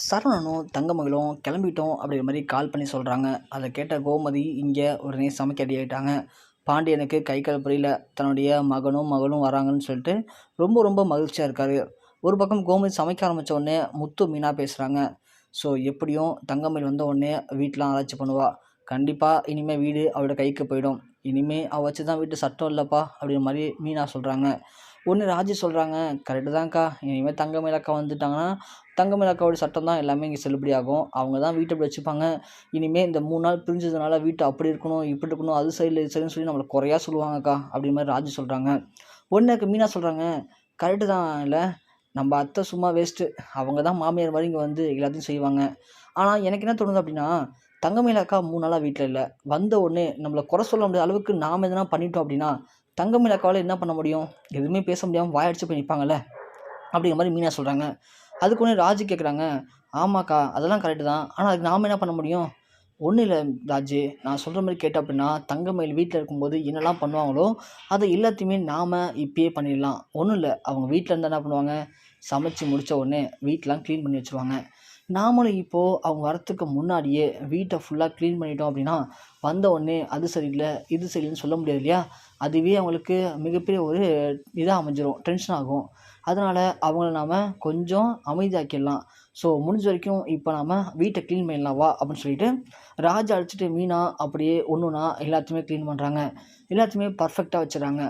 சரவணனும் தங்கமகளும் கிளம்பிட்டோம் அப்படிங்கிற மாதிரி கால் பண்ணி சொல்கிறாங்க அதை கேட்ட கோமதி இங்கே உடனே சமைக்க ரெடி ஆகிட்டாங்க பாண்டியனுக்கு கை கால் புரியல. தன்னுடைய மகனும் மகளும் வராங்கன்னு சொல்லிட்டு ரொம்ப ரொம்ப மகிழ்ச்சியாக இருக்காரு. ஒரு பக்கம் கோமதி சமைக்க ஆரம்பித்த உடனே முத்து மீனா பேசுகிறாங்க ஸோ எப்படியும் தங்கமயில் வந்த உடனே வீட்டெலாம் ஆராய்ச்சி பண்ணுவாள் கண்டிப்பாக இனிமேல் வீடு அவளோட கைக்கு போயிடும். இனிமேல் அவள் வச்சு தான் வீட்டு சட்டம் இல்லைப்பா அப்படிங்கிற மாதிரி மீனா சொல்கிறாங்க ஒன்று ராஜி சொல்கிறாங்க கரெக்டு தான்க்கா. இனிமேல் தங்கமயில் அக்கா வந்துட்டாங்கன்னா தங்கமயில் அக்காவோட சட்டம் தான் எல்லாமே இங்கே செல்லுபடி ஆகும். அவங்க தான் வீட்டை இப்படி வச்சுப்பாங்க. இனிமேல் இந்த மூணு நாள் பிரிஞ்சதுனால வீட்டு அப்படி இருக்கணும் இப்படி இருக்கணும் அது சரி இது சரின்னு சொல்லி நம்மளை குறையா சொல்லுவாங்கக்கா அப்படி மாதிரி ராஜி சொல்கிறாங்க ஒன்றுக்கு மீனா சொல்கிறாங்க கரெக்டு தான் இல்லை. நம்ம அத்தை சும்மா வேஸ்ட்டு அவங்க தான் மாமியார் மாதிரி இங்கே வந்து எல்லாத்தையும் செய்வாங்க. ஆனால் எனக்கு என்ன தோணுது அப்படின்னா தங்கமயில் அக்கா மூணு நாளாக வீட்டில் இல்லை. வந்த உடனே நம்மளை குறை சொல்ல முடியாத அளவுக்கு நாம் எதனா பண்ணிட்டோம் அப்படின்னா தங்கமயில் அக்காவால் என்ன பண்ண முடியும்? எதுவுமே பேச முடியாமல் வாயடிச்சு போய் நிற்பாங்கல்ல அப்படிங்கிற மாதிரி மீனா சொல்கிறாங்க அதுக்கு ஒன்று ராஜு கேட்குறாங்க ஆமாக்கா அதெல்லாம் கரெக்டு தான். ஆனால் அதுக்கு நாம் என்ன பண்ண முடியும்? ஒன்றும் இல்லை ராஜு. நான் சொல்கிற மாதிரி கேட்டேன் அப்படின்னா தங்கமயில் வீட்டில் இருக்கும்போது என்னெல்லாம் பண்ணுவாங்களோ அதை எல்லாத்தையுமே நாம் இப்பயே பண்ணிடலாம். ஒன்றும் இல்லை. அவங்க வீட்டில் இருந்தால் என்ன பண்ணுவாங்க? சமைச்சு முடித்த உடனே வீட்டெலாம் க்ளீன் பண்ணி வச்சுருவாங்க. நாமளும் இப்போது அவங்க வரத்துக்கு முன்னாடியே வீட்டை ஃபுல்லாக க்ளீன் பண்ணிட்டோம் அப்படின்னா வந்த உடனே அது சரியில்லை இது சரியில்லைன்னு சொல்ல முடியாது இல்லையா? அதுவே அவங்களுக்கு மிகப்பெரிய ஒரு இதாக அமைஞ்சிரும் டென்ஷன் ஆகும். அதனால் அவங்கள நாம் கொஞ்சம் அமைதியாக்கிடலாம். ஸோ முடிஞ்ச வரைக்கும் இப்போ நாம் வீட்டை க்ளீன் பண்ணிடலாம் வா அப்படின்னு சொல்லிட்டு ராஜா அழைச்சிட்டு மீனா அப்படியே ஒன்று ஒன்றா எல்லாத்தையுமே க்ளீன் பண்ணுறாங்க எல்லாத்தையுமே பர்ஃபெக்டாக வச்சுறாங்க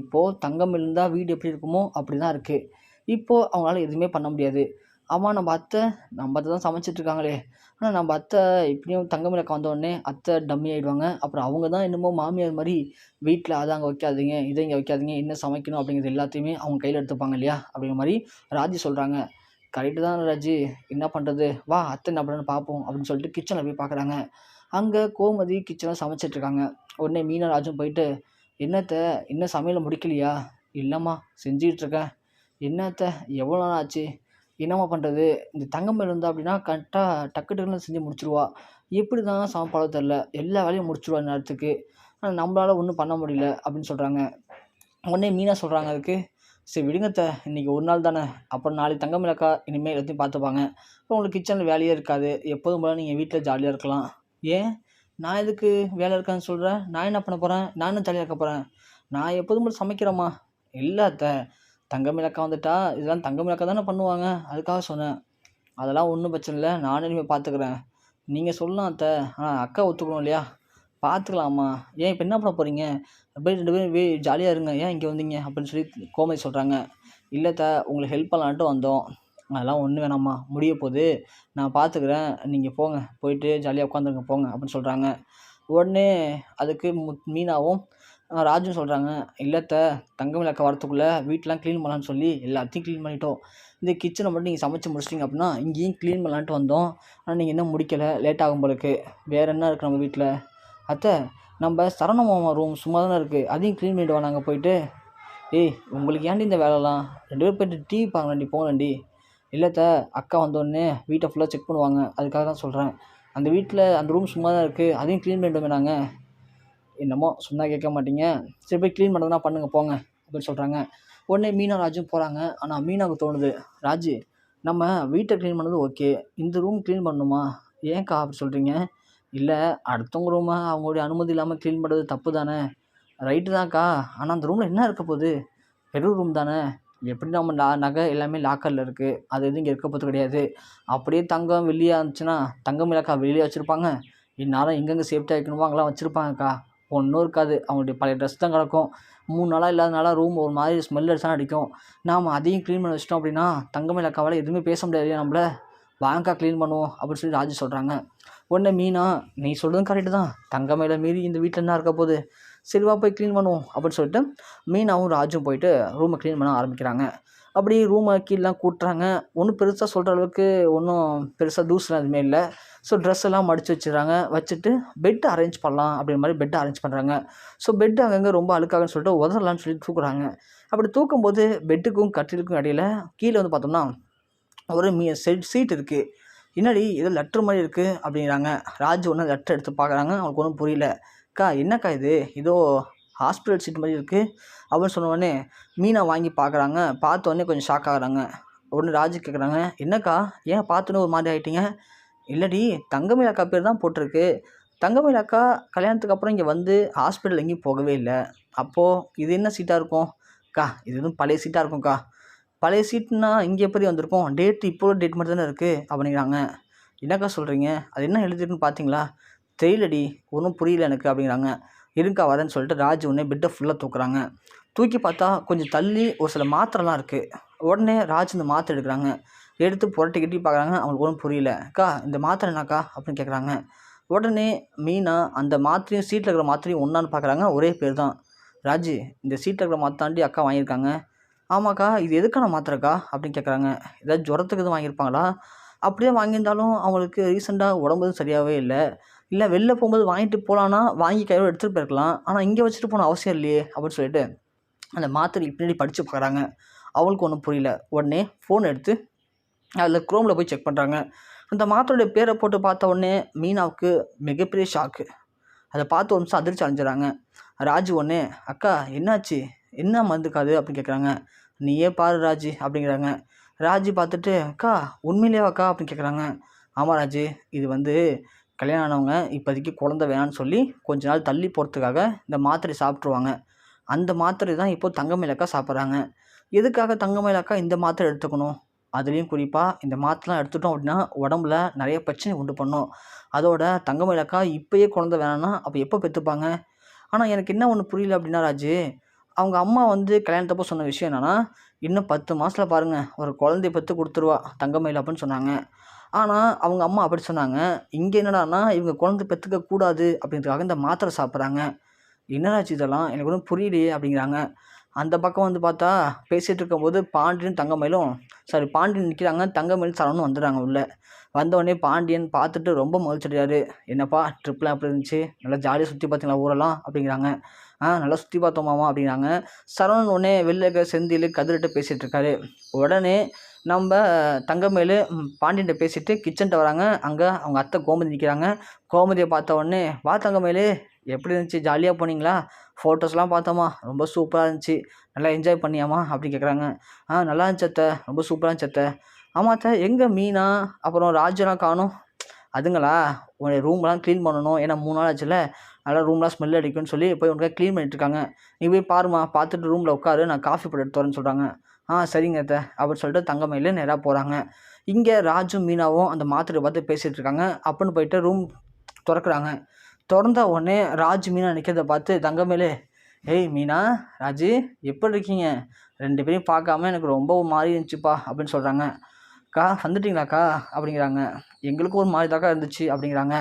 இப்போது தங்கம் இருந்தால் வீடு எப்படி இருக்குமோ அப்படி தான் இருக்குது இப்போது அவங்களால எதுவுமே பண்ண முடியாது. ஆமாம் நம்ம அத்தை நம்ம அத்தை தான் சமைச்சிட்ருக்காங்களே ஆனால் நம்ம அத்தை இப்படியும் தங்கமயிலக்கா வந்தோடனே அத்தை டம்மி ஆகிடுவாங்க அப்புறம் அவங்க தான் என்னமோ மாமியார் மாதிரி வீட்டில் அதை அங்கே வைக்காதீங்க இதை இங்கே வைக்காதீங்க என்ன சமைக்கணும் அப்படிங்கிறது எல்லாத்தையுமே அவங்க கையில் எடுத்துப்பாங்க இல்லையா? அப்படிங்கிற மாதிரி ராஜி சொல்கிறாங்க கரெக்டு தான் ராஜி. என்ன பண்ணுறது வா அத்தை என்ன பண்ணுறேன்னு பார்ப்போம் அப்படின்னு சொல்லிட்டு கிச்சனில் போய் பார்க்குறாங்க அங்கே கோமதி கிச்சனில் சமைச்சிட்ருக்காங்க உடனே மீனா ராஜும் போயிட்டு என்னத்த இன்னும் சமையலை முடிக்கலையா? இல்லைம்மா செஞ்சிகிட்ருக்கேன் என்னத்த எவ்வளோ நாள் ஆச்சு? என்னம்மா பண்ணுறது இந்த தங்கமயில் இருந்தால் அப்படின்னா கரெக்டாக டக்கு டக்குன்னு செஞ்சு முடிச்சிருவா. எப்படி தான் சமைப்பாளோ தெரில எல்லா வேலையும் முடிச்சிருவா நேரத்துக்கு. ஆனால் நம்மளால் ஒன்றும் பண்ண முடியல அப்படின்னு சொல்கிறாங்க உடனே மீனா சொல்கிறாங்க அதுக்கு சரி விடுங்கத்த இன்றைக்கி ஒரு நாள் தானே. அப்புறம் நாளைக்கு தங்கமயிலக்கா இனிமேல் எல்லாத்தையும் பார்த்துப்பாங்க. அப்புறம் உங்களுக்கு கிச்சனில் வேலையே இருக்காது. எப்போதும் போல நீங்கள் வீட்டில் ஜாலியாக இருக்கலாம். ஏன்? நான் எதுக்கு வேலை இருக்கான்னு சொல்கிறேன் நான் என்ன பண்ண போகிறேன் நான் என்ன ஜாலியாக இருக்க போகிறேன் நான் எப்போதும் போல சமைக்கிறேம்மா. இல்லாத்த அத்தை வந்துட்டா? இதெல்லாம் தங்கமயிலக்கா தானே பண்ணுவாங்க. அதுக்காக சொன்னேன். அதெல்லாம் ஒன்றும் பிரச்சனை இல்லை. நானே இனிமேல் பார்த்துக்குறேன் நீங்கள் சொல்லலாம் அத்தை. ஆனால் அக்கா ஒத்துக்கணும் இல்லையா? பார்த்துக்கலாம்மா ஏன் இப்போ என்ன பண்ண போகிறீங்க அப்படியே ரெண்டு பேரும் வே ஜாலியாக இருங்க. ஏன் இங்கே வந்தீங்க? அப்படின்னு சொல்லி கோமதி சொல்கிறாங்க இல்லை த உங்களுக்கு ஹெல்ப் பண்ணலான்ட்டு வந்தோம். அதெல்லாம் ஒன்றும் வேணாம்மா. முடிய போகுது. நான் பார்த்துக்கிறேன் நீங்கள் போங்க. போயிட்டு ஜாலியாக உட்காந்துருங்க. போங்க அப்படின்னு சொல்கிறாங்க உடனே அதுக்கு மு மீனாவும் ராஜும் சொல்கிறாங்க இல்லைத்த தங்கம் விளக்க வரத்துக்குள்ளே வீட்டெலாம் க்ளீன் பண்ணலான்னு சொல்லி எல்லாத்தையும் க்ளீன் பண்ணிட்டோம். இந்த கிச்சனை மட்டும் நீங்கள் சமைச்சு முடிச்சிட்டிங்க அப்படின்னா இங்கேயும் க்ளீன் பண்ணலான்ட்டு வந்தோம். ஆனால் நீங்கள் இன்னும் முடிக்கலை லேட் ஆகும் போலக்கு வேறு என்ன இருக்குது நம்ம வீட்டில் அத்தை நம்ம சரண மாமா ரூம் சும்மா தானே இருக்குது அதையும் க்ளீன் பண்ணிட்டு வா நாங்கள் போயிட்டு. ஏய் உங்களுக்கு ஏன்டி இந்த வேலைலாம்? ரெண்டு பேர் போயிட்டு டிவி பார்க்கலாண்டி போகலாண்டி இல்லைத்த அக்கா வந்தோடனே வீட்டை ஃபுல்லாக செக் பண்ணுவாங்க. அதுக்காக தான் சொல்கிறேன் அந்த வீட்டில் அந்த ரூம் சும்மா தான் இருக்குது அதையும் க்ளீன் பண்ணிட்டு நாங்கள் என்னமோ சொன்னால் கேட்க மாட்டீங்க. சரி போய் க்ளீன் பண்ணுறதுனா பண்ணுங்க போங்க அப்படின்னு சொல்கிறாங்க உடனே மீனா ராஜும் போகிறாங்க ஆனால் மீனாவுக்கு தோணுது ராஜு நம்ம வீட்டை க்ளீன் பண்ணது ஓகே இந்த ரூம் க்ளீன் பண்ணணுமா? ஏன்க்கா அப்படி சொல்கிறீங்க இல்லை அடுத்தவங்க ரூமை அவங்களுடைய அனுமதி இல்லாமல் க்ளீன் பண்ணுறது தப்பு தானே? ரைட்டு தான்க்கா. ஆனால் அந்த ரூமில் என்ன இருக்க போகுது? பெரும் ரூம் தானே. எப்படி நம்ம நா நகை எல்லாமே லாக்கரில் இருக்குது அது எதுவும் இங்கே இருக்க போகிறது கிடையாது. அப்படியே தங்கம் வெளியே இருந்துச்சுன்னா தங்கம் இலக்கா வெளியே வச்சுருப்பாங்க. இந்நேரம் எங்கெங்கே சேஃப்டியாக வைக்கணுமோ அங்கெல்லாம் வச்சுருப்பாங்கக்கா. ஒன்றும் இருக்காது. அவங்களுடைய பழைய ட்ரெஸ் தான் கிடக்கும். மூணு நாளாக இல்லாதனால ரூம் ஒரு மாதிரி ஸ்மெல் அடிச்சா அடிக்கும். நாம் அதையும் க்ளீன் பண்ண வச்சிட்டோம் அப்படின்னா தங்கமேல அக்காவால் எதுவுமே பேச முடியாது நம்மளை? வாங்க்கா க்ளீன் பண்ணுவோம் அப்படின்னு சொல்லி ராஜு சொல்கிறாங்க உடனே மீனா நீ சொல்கிறதும் கரெக்டு தான். தங்கமேல மீறி இந்த வீட்டில் என்ன இருக்க போகுது? சரிவா போய் க்ளீன் பண்ணுவோம். அப்படின்னு சொல்லிட்டு மீனாவும் ராஜும் போயிட்டு ரூமை க்ளீன் பண்ண ஆரம்பிக்கிறாங்க. அப்படி ரூம் கீழெலாம் கூட்டுறாங்க. ஒன்றும் பெருசாக சொல்கிற அளவுக்கு ஒன்றும் பெருசாக தூசுலாம் எதுவுமே இல்லை. ஸோ ட்ரெஸ் எல்லாம் மடித்து வச்சுறாங்க வச்சுட்டு பெட் அரேஞ்ச் பண்ணலாம் அப்படின்ற மாதிரி பெட்டை அரேஞ்ச் பண்ணுறாங்க ஸோ பெட் அங்கங்கே ரொம்ப அழுக்காகன்னு சொல்லிட்டு உதறலான்னு சொல்லி தூக்குறாங்க. அப்படி தூக்கும்போது பெட்டுக்கும் கட்டிலுக்கும் இடையில கீழே வந்து பார்த்தோம்னா ஒரு மீ செட் சீட் இருக்குது என்னடி ஏதோ லெட்ரு மாதிரி இருக்குது அப்படிங்கிறாங்க. ராஜு ஒன்று லெட்டர் எடுத்து பார்க்குறாங்க. அவங்களுக்கு ஒன்றும் புரியல. அக்கா என்னக்கா இது? ஏதோ ஹாஸ்பிட்டல் சீட் மாதிரி இருக்குது அப்படின்னு சொன்ன உடனே மீனை வாங்கி பார்க்குறாங்க பார்த்த உடனே கொஞ்சம் ஷாக் ஆகுறாங்க. உடனே ராஜு கேட்குறாங்க என்னக்கா? ஏன் பார்த்தோன்னே ஒரு மாதிரி ஆகிட்டீங்க இல்லடி தங்கமயில் அக்கா பேர் தான் போட்டிருக்கு. தங்கமயில் அக்கா கல்யாணத்துக்கு அப்புறம் இங்கே வந்து ஹாஸ்பிட்டல் எங்கேயும் போகவே இல்லை. அப்போது இது என்ன சீட்டாக இருக்கும்? அக்கா இது எதுவும் பழைய சீட்டாக இருக்கும்க்கா. பழைய சீட்னா இங்கே எப்படி வந்திருக்கோம்? டேட் இப்போ டேட் மட்டும் தானே இருக்குது அப்படிங்கிறாங்க. என்னக்கா சொல்கிறீங்க அது என்ன எழுதிருக்குன்னு பார்த்தீங்களா? தெரியலடி. ஒன்றும் புரியல எனக்கு. அப்படிங்கிறாங்க. இருக்கா வரேன்னு சொல்லிட்டு ராஜ் உடனே பெட்டை ஃபுல்லாக தூக்குறாங்க. தூக்கி பார்த்தா கொஞ்சம் தள்ளி ஒரு சில மாத்திரைலாம் இருக்குது உடனே ராஜ் இந்த மாத்திரை எடுக்கிறாங்க. எடுத்து புரட்டி கட்டி பார்க்குறாங்க. அவங்களுக்கு ஒன்றும் புரியல. அக்கா இந்த மாத்திரை என்னக்கா? அப்படின்னு கேட்குறாங்க உடனே மீனா அந்த மாத்திரையும் சீட்டில் இருக்கிற மாத்திரையும் ஒன்றான்னு பார்க்குறாங்க. ஒரே பேர் தான். ராஜி இந்த சீட்டில் இருக்கிற மாத்தாண்டி அக்கா வாங்கியிருக்காங்க. ஆமாக்கா இது எதுக்கான மாத்திரைக்கா? அப்படின்னு கேட்குறாங்க ஏதாவது ஜுரத்துக்கு எதுவும் வாங்கியிருப்பாங்களா? அப்படியே வாங்கியிருந்தாலும் அவங்களுக்கு ரீசெண்டாக உடம்பு சரியாகவே இல்லை. இல்லை வெளில போகும்போது வாங்கிட்டு போகலான்னா வாங்கி கையோடு எடுத்துகிட்டு போயிருக்கலாம். ஆனால் இங்கே வச்சுட்டு போன அவசியம் இல்லையே அப்படின்னு சொல்லிட்டு அந்த மாத்திரை பின்னாடி படித்து பார்க்குறாங்க. அவளுக்கு ஒன்றும் புரியல. உடனே ஃபோன் எடுத்து அதில் குரோமில் போய் செக் பண்ணுறாங்க அந்த மாத்திரையோட பேரை போட்டு பார்த்த உடனே மீனாவுக்கு மிகப்பெரிய ஷாக்கு அதை பார்த்து ஒரு நிமிஷம் அதிர்ச்சி அடைஞ்சிடறாங்க. ராஜு ஒன்று அக்கா என்னாச்சு? என்ன மருந்துக்காது அப்படின்னு கேட்குறாங்க நீயே பாரு ராஜு அப்படிங்கிறாங்க. ராஜு பார்த்துட்டு அக்கா உண்மையிலேயே அக்கா? அப்படின்னு கேட்குறாங்க ஆமாம் ராஜு இது வந்து கல்யாணம் ஆனவங்க இப்போதைக்கு குழந்த வேணான்னு சொல்லி கொஞ்ச நாள் தள்ளி போகிறதுக்காக இந்த மாத்திரை சாப்பிட்ருவாங்க அந்த மாத்திரை தான் இப்போது தங்கமயிலக்கா சாப்பிட்றாங்க. எதுக்காக தங்கமயிலக்கா இந்த மாத்திரை எடுத்துக்கணும்? அதுலேயும் குறிப்பாக இந்த மாத்திரைலாம் எடுத்துட்டோம் அப்படின்னா உடம்புல நிறைய பிரச்சனை உண்டு பண்ணும். அதோட தங்கமயிலக்கா இப்போயே குழந்த வேணான்னா அப்போ எப்போ பெற்றுப்பாங்க? ஆனால் எனக்கு என்ன ஒன்று புரியல அப்படின்னா ராஜு அவங்க அம்மா வந்து கல்யாணத்தப்போ சொன்ன விஷயம் என்னென்னா இன்னும் பத்து மாதத்தில் பாருங்கள் ஒரு குழந்தைய பெற்று கொடுத்துருவா தங்கமயில் அப்படின்னு சொன்னாங்க. ஆனால் அவங்க அம்மா அப்படி சொன்னாங்க. இங்கே என்னடான்னா இவங்க குழந்தை பெற்றுக்க கூடாது அப்படின்றதுக்காக இந்த மாத்திரை சாப்பிட்றாங்க. என்னடாச்சு இதெல்லாம்? எனக்கு ஒன்றும் புரியலையே அப்படிங்கிறாங்க. அந்த பக்கம் வந்து பார்த்தா பேசிகிட்டு இருக்கும்போது பாண்டியன் தங்கமயிலும் சாரி பாண்டியன் நிற்கிறாங்க தங்கமயில் சரவணும் வந்துடுறாங்க உள்ளே. வந்தவொடனே பாண்டியன் பார்த்துட்டு ரொம்ப மகிழ்ச்சிடுறாரு என்னப்பா ட்ரிப்லாம் எப்படி இருந்துச்சு? நல்லா ஜாலியாக சுற்றி பார்த்தீங்களா ஊரெல்லாம்? அப்படிங்கிறாங்க. ஆ நல்லா சுற்றி பார்த்தோம் மாமா அப்படிங்கிறாங்க. சரவணன் உடனே வெளில இருக்க செந்தில் கதிரிட்ட பேசிகிட்டு இருக்காரு. உடனே நம்ம தங்கமேலு பாண்டியன்ட்ட பேசிட்டு கிச்சன்ட்ட வராங்க. அங்கே அவங்க அத்தை கோமதி நிற்கிறாங்க கோமதியை பார்த்த உடனே வா தங்கமேலு எப்படி இருந்துச்சு? ஜாலியாக போனீங்களா? ஃபோட்டோஸ்லாம் பார்த்தோமா? ரொம்ப சூப்பராக இருந்துச்சு. நல்லா என்ஜாய் பண்ணியாமா? அப்படி கேட்குறாங்க ஆ நல்லா இருந்துச்சு அத்தை. ரொம்ப சூப்பராக இருந்துச்சு அத்தை. ஆமாம் அத்தை. எங்கே மீனா? அப்புறம் ராஜெல்லாம் காணும். அதுங்களா? உன்னுடைய ரூம்லாம் க்ளீன் பண்ணணும். ஏன்னா மூணு நாள் ஆச்சுல. நல்லா ரூம்லாம் ஸ்மெல் அடிக்கும்னு சொல்லி போய் உனக்கு க்ளீன் பண்ணிட்டுருக்காங்க நீ போய் பாருமா பார்த்துட்டு ரூமில் உட்காரு. நான் காஃபி போட்டு எடுத்து வரேன்னு சொல்கிறாங்க ஆ சரிங்க அத்தை. அப்படின்னு சொல்லிட்டு தங்கமயில நேராக போகிறாங்க இங்கே ராஜும் மீனாவும் அந்த மாத்திரை பார்த்து பேசிகிட்டு இருக்காங்க. அப்படின்னு போயிட்டு ரூம் திறக்கிறாங்க. திறந்த உடனே ராஜ் மீனா நிற்கிறத பார்த்து தங்கமேலே ஏய் மீனா ராஜு எப்படி இருக்கீங்க? ரெண்டு பேரையும் பார்க்காம எனக்கு ரொம்ப மாறி இருந்துச்சுப்பா அப்படின்னு சொல்கிறாங்க அக்கா வந்துட்டிங்களாக்கா? அப்படிங்கிறாங்க. எங்களுக்கும் ஒரு மாதிரி தாக்கா இருந்துச்சு அப்படிங்கிறாங்க.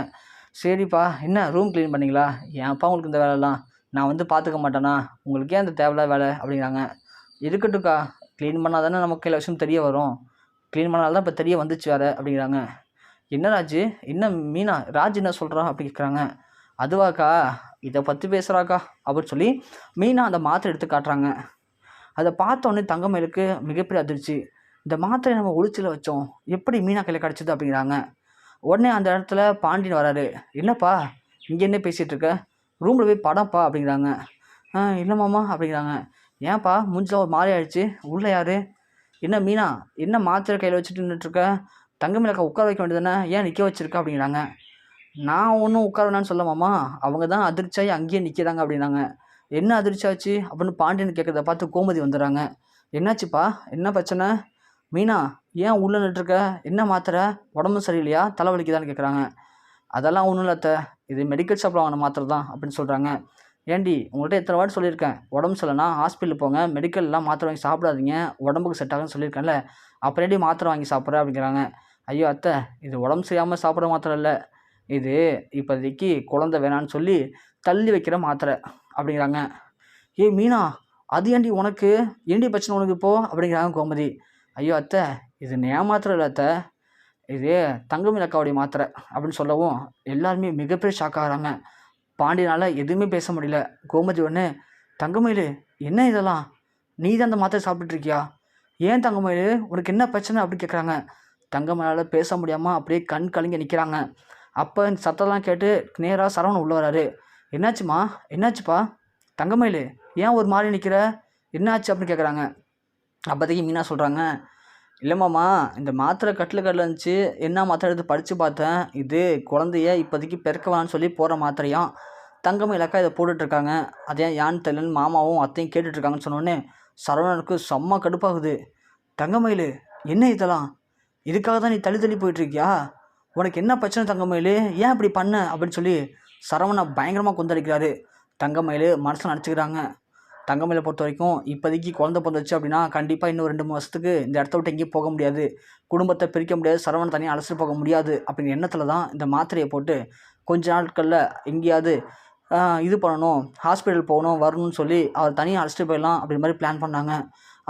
சரிப்பா என்ன ரூம் க்ளீன் பண்ணீங்களா? ஏன்ப்பா உங்களுக்கு இந்த வேலைலாம் நான் வந்து பார்த்துக்க மாட்டேனா? உங்களுக்கே அந்த தேவையில்லாத வேலை அப்படிங்கிறாங்க. இருக்கட்டும்க்கா க்ளீன் பண்ணால் தானே நமக்கு எல்லா விஷயம் தெரிய வரும். க்ளீன் பண்ணால் தான் இப்போ தெரிய வந்துச்சு வேறு அப்படிங்கிறாங்க. என்ன ராஜு? என்ன மீனா? ராஜ் என்ன சொல்கிறா அப்படி கேட்குறாங்க அதுவாக்கா? இதை பற்றி பேசுகிறாக்கா அப்படின்னு சொல்லி மீனா அந்த மாத்திரை எடுத்து காட்டுறாங்க. அதை பார்த்தோன்னே தங்கமயிலுக்கு மிகப்பெரிய அதிர்ச்சி. இந்த மாத்திரை நம்ம ஒளிச்சில் வச்சோம். எப்படி மீனா கையில் கிடச்சிது அப்படிங்கிறாங்க. உடனே அந்த இடத்துல பாண்டியன் வராரு. என்னப்பா? இங்கே என்ன பேசிகிட்டு இருக்க? ரூமில் போய் படம்ப்பா அப்படிங்கிறாங்க. ஆ இல்லை மாமா அப்படிங்கிறாங்க. ஏன்ப்பா மூஞ்சில் ஒரு மாதிரி ஆயிடுச்சு. உள்ளே யார்? என்ன மீனா? என்ன மாத்திரை கையில் வச்சுட்டு நின்றுட்டுருக்க தங்கமேலக்கா உட்கார வைக்க வேண்டியதானே ஏன் நிற்க வச்சிருக்க? அப்படிங்கிறாங்க. நான் ஒன்றும் உட்கார வேணான்னு சொல்ல மாமா. அவங்க தான் அதிர்ச்சியாகி அங்கேயே நிற்கிறாங்க அப்படின்னாங்க. என்ன அதிர்ச்சியாச்சு அப்படின்னு பாண்டியன் கேட்குறத பார்த்து கோமதி வந்துடுறாங்க. என்னாச்சுப்பா? என்ன பிரச்சனை? மீனா ஏன் உள்ளே நின்றுருக்க என்ன மாத்திரை? உடம்பு சரியில்லையா? தலைவலிக்குதான்னு கேட்குறாங்க. அதெல்லாம் ஒன்றும் இல்லை அத்தை. இது மெடிக்கல் ஷாப்பில் வாங்கின மாத்திரை தான் அப்படின்னு சொல்கிறாங்க ஏண்டி உங்கள்கிட்ட எத்தனை வாட்டி சொல்லியிருக்கேன். உடம்பு சரியில்லைனா ஹாஸ்பிட்டல் போங்க மெடிக்கல்லாம் மாத்திரை வாங்கி சாப்பிடாதீங்க. உடம்புக்கு செட் ஆகுன்னு சொல்லியிருக்கேன்ல. அப்புறமேடி மாத்திரை வாங்கி சாப்பிட்றேன் அப்படிங்கிறாங்க. ஐயோ அத்தை இது உடம்பு சரியாமல் சாப்பிட்ற மாத்திரை இல்லை. இது இப்போதைக்கு குழந்த வேணான்னு சொல்லி தள்ளி வைக்கிற மாத்திரை அப்படிங்கிறாங்க. ஏய் மீனா அது ஏண்டி உனக்கு? ஏண்டி பிரச்சனை உனக்கு இப்போ? அப்படிங்கிறாங்க கோமதி. ஐயோ அத்தை இது ஏன் மாத்திரை இல்லை அத்தை. இது தங்கமில் அக்காவுடைய மாத்திரை அப்படின்னு சொல்லவும் எல்லாருமே மிகப்பெரிய ஷாக் ஆகிறாங்க. பாண்டியனால் எதுவுமே பேச முடியல. கோமதி ஒன்று தங்கமயில் என்ன இதெல்லாம்? நீ தான் அந்த மாத்திரை சாப்பிட்டுருக்கியா ஏன் தங்கமயில்? உனக்கு என்ன பிரச்சனை? அப்படின்னு கேட்குறாங்க தங்கமயிலால் பேச முடியாமல் அப்படியே கண் கலங்கி நிற்கிறாங்க அப்போ இந்த சத்தம்லாம் கேட்டு நேராக சரவணன் உள்ளே வராரு. என்னாச்சுமா? என்னாச்சுப்பா? தங்கமயில் ஏன் ஒரு மாதிரி நிற்கிற என்னாச்சு அப்படின்னு கேட்குறாங்க அப்போதைக்கு மீனா சொல்கிறாங்க இல்லை மாமா இந்த மாத்திரை கட்டில் கட்டில் இருந்துச்சு. என்ன மாத்திரை எடுத்து படித்து பார்த்தேன். இது குழந்தைய இப்போதைக்கு பிறக்கவான்னு சொல்லி போகிற மாத்திரையாம். தங்கம் இலக்கா இதை போட்டுட்ருக்காங்க. அதே யான்னு தெரியலன்னு மாமாவும் அத்தையும் கேட்டுட்ருக்காங்கன்னு சொன்னோடனே சரவணனுக்கு செம்ம கடுப்பாகுது. தங்கமயில் என்ன இதெல்லாம்? இதுக்காக தான் நீ தள்ளி தள்ளி போயிட்டுருக்கியா? உனக்கு என்ன பிரச்சனை தங்கமயில் ஏன் இப்படி பண்ண? அப்படின்னு சொல்லி சரவணை பயங்கரமாக கொந்தளிக்கிறாரு. தங்கமயில் மனசில் நினச்சிக்கிறாங்க தங்கமயிலை பொறுத்த வரைக்கும் இப்போதைக்கு குழந்த பிறந்துச்சு அப்படின்னா கண்டிப்பாக இன்னும் ரெண்டு மூணு வருஷத்துக்கு இந்த இடத்த விட்டு எங்கேயும் போக முடியாது. குடும்பத்தை பிரிக்க முடியாது. சரவணன் தனியாக அழைச்சிட்டு போக முடியாது. அப்படிங்கிற எண்ணத்தில் தான் இந்த மாத்திரையை போட்டு கொஞ்ச நாட்களில் எங்கேயாவது இது பண்ணணும் ஹாஸ்பிட்டல் போகணும் வரணும்னு சொல்லி அவர் தனியாக அழைச்சிட்டு போயிடலாம் அப்படி மாதிரி பிளான் பண்ணாங்க.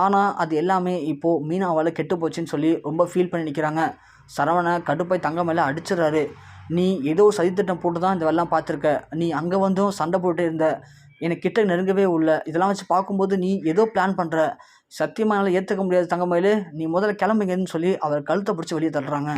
ஆனால் அது எல்லாமே இப்போது மீனாவால் கெட்டு போச்சுன்னு சொல்லி ரொம்ப ஃபீல் பண்ணி நிற்கிறாங்க சரவணை கடுப்பாய் தங்க மேலே அடிச்சிடுறாரு. நீ ஏதோ சதித்திட்டம் போட்டு தான் இந்த வெள்ளம் பார்த்துருக்க. நீ அங்கே வந்தும் சண்டை போட்டு இருந்த. எனக்கு கிட்ட நெருங்கவே இல்லை இதெல்லாம் வச்சு பார்க்கும்போது நீ ஏதோ பிளான் பண்ணுற சத்தியமாக என்னால் ஏற்றுக்க முடியாது தங்கமயில். நீ முதல்ல கிளம்புங்கன்னு சொல்லி அவர் கழுத்தை பிடிச்சி வெளியே தள்ளுறாங்க.